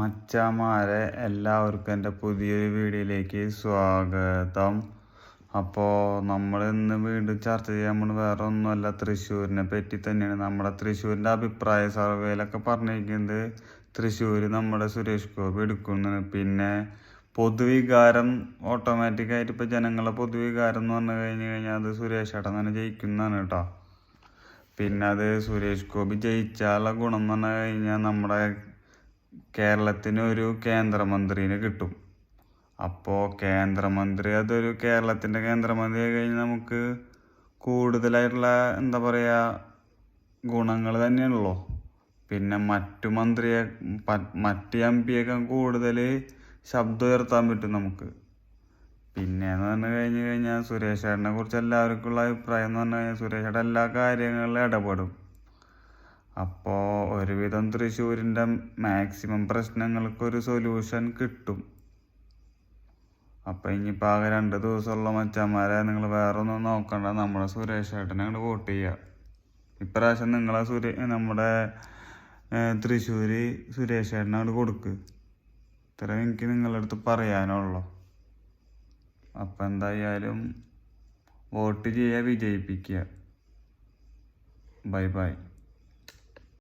മച്ചാമാരെ എല്ലാവർക്കും എന്റെ പുതിയൊരു വീഡിയോയിലേക്ക് സ്വാഗതം. അപ്പോൾ നമ്മൾ ഇന്ന് വീണ്ടും ചർച്ച ചെയ്യാൻ പോകുന്നത് വേറെ ഒന്നുമല്ല തൃശ്ശൂരിനെ പറ്റി തന്നെയാണ്. നമ്മുടെ തൃശ്ശൂരിന്റെ അഭിപ്രായ സർവേയിലൊക്കെ പറഞ്ഞിരിക്കുന്നത് തൃശ്ശൂർ നമ്മുടെ സുരേഷ് ഗോപി എടുക്കുന്നു പിന്നെ പൊതുവികാരം ഓട്ടോമാറ്റിക്കായിട്ട് ഇപ്പോൾ ജനങ്ങളെ പൊതുവികാരം എന്ന് പറഞ്ഞു കഴിഞ്ഞ് കഴിഞ്ഞാൽ അത് സുരേഷ് ഏട്ടൻ തന്നെ ജയിക്കുന്നതാണ് കേട്ടോ. പിന്നെ അത് സുരേഷ് ഗോപി ജയിച്ചാലുള്ള ഗുണം എന്ന് പറഞ്ഞു കഴിഞ്ഞാൽ നമ്മുടെ കേരളത്തിന് ഒരു കേന്ദ്രമന്ത്രിനെ കിട്ടും. അപ്പോൾ കേന്ദ്രമന്ത്രി അതൊരു കേരളത്തിന്റെ കേന്ദ്രമന്ത്രി ആയി കഴിഞ്ഞാൽ നമുക്ക് കൂടുതലായിട്ടുള്ള എന്താ പറയുക ഗുണങ്ങൾ തന്നെയാണല്ലോ. പിന്നെ മറ്റു മന്ത്രിയെ മറ്റു എം പിയൊക്കെ കൂടുതൽ ശബ്ദം ഉയർത്താൻ പറ്റും നമുക്ക്. പിന്നെ എന്ന് പറഞ്ഞു കഴിഞ്ഞ് കഴിഞ്ഞാൽ സുരേഷ് ഏട്ടനെ കുറിച്ച് എല്ലാവർക്കും ഉള്ള അഭിപ്രായം എന്ന് പറഞ്ഞു കഴിഞ്ഞാൽ സുരേഷ് ഏട്ടൻ എല്ലാ കാര്യങ്ങളിലും ഇടപെടും. അപ്പോൾ ഒരുവിധം തൃശ്ശൂരിന്റെ മാക്സിമം പ്രശ്നങ്ങൾക്കൊരു സൊല്യൂഷൻ കിട്ടും. അപ്പം ഇനിയിപ്പോൾ ആകെ രണ്ട് ദിവസമുള്ള മച്ചന്മാരെ നിങ്ങൾ വേറെ ഒന്നും നോക്കണ്ട. നമ്മുടെ സുരേഷ് ഏട്ടനെ അങ്ങോട്ട് വോട്ട് ചെയ്യുക ഇപ്രാവശ്യം നിങ്ങളെ സുരേ നമ്മുടെ തൃശ്ശൂർ സുരേഷ് ഏട്ടനെ അങ്ങോട്ട് കൊടുക്ക്. ഇത്ര എനിക്ക് നിങ്ങളുടെ അടുത്ത് പറയാനുള്ളൂ. അപ്പം എന്തായാലും വോട്ട് ചെയ്യുക വിജയിപ്പിക്കുക ബൈ ബൈ.